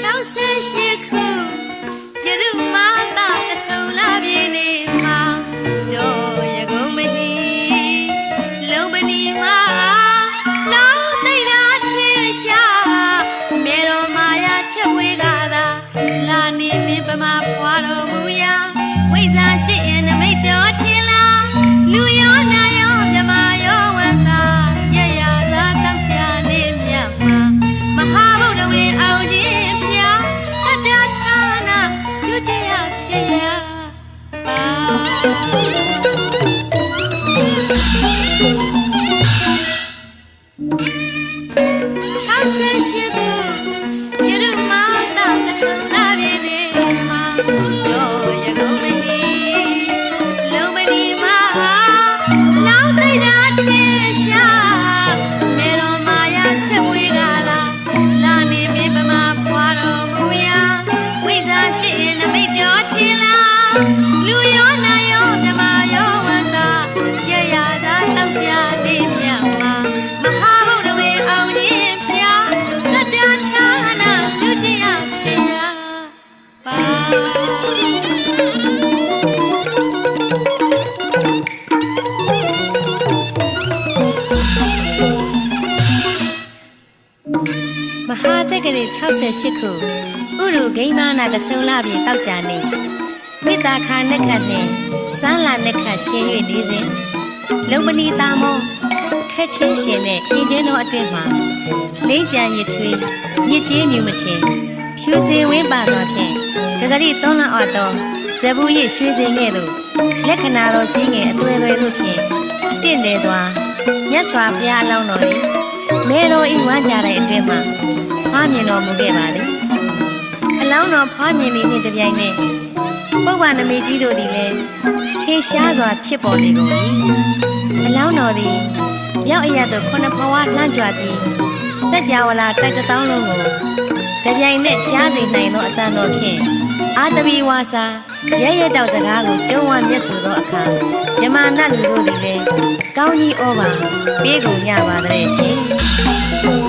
68ခုယရုမာတာကဆုံလာပြင်းနေမှာတော့ရကုန်မဟီလုံပနီမှာလောင်းသိတာ Música မဟာတက္ကရာ68ခုဥရုဂိမ်းမာနာကဆုံလာပြေတောက်ကြနေမိသားခါနက်ခတ်နှင့်စမ်းလာနက်ခတ်ရှင်း၍နေစဉ်လုံမနီတာမောခက်ချင်းရှင်နဲ့အင်ဂျင်တော်အတွင်မှာလိမ့်ကြံရထွေးမြစ်ကြီးမြူမချင်းဖြူစင်ဝင်းပါတော်ဖြင့်ဒဂရီသုံးလအော်တော်ဇဘူးရရွှေစင်ငယ်သို့လက္ခဏာတော်ကြီးငယ်အသွဲသွဲတို့ဖြင့်တင့်တယ်စွာမြတ်စွာဘုရားအလောင်းတော်၏ မေတော်ဤဝမ်းကြတဲ့အတွင်မှာဖားမြင်တော်မူခဲ့ပါသည်အလောင်းတော်ဖားမြင်နေနှင့်တပြိုင်နက်ပုဗ္ဗနမေကြီးတို့သည်လည်းထင်ရှားစွာဖြစ်ပေါ်နေကုန်၏အလောင်းတော်သည်ရောက်အရသို့ခုနှစ်ဘဝလှမ်းကြွပြီးစัจ java လာတိုက်တစ်တောင်းလုံးကိုတပြိုင်နက်ကြားစေနိုင်သောအတန်တော်ဖြင့်အာတဗီဝါစာရဲရဲတောက်စကားကိုကျုံဝမျက်ဆိုသောအခါမြမနတ်လူတို့သည်လည်း ကောင်းကြီးဩပါပေးကုန်ကြပါတဲ့ရှင်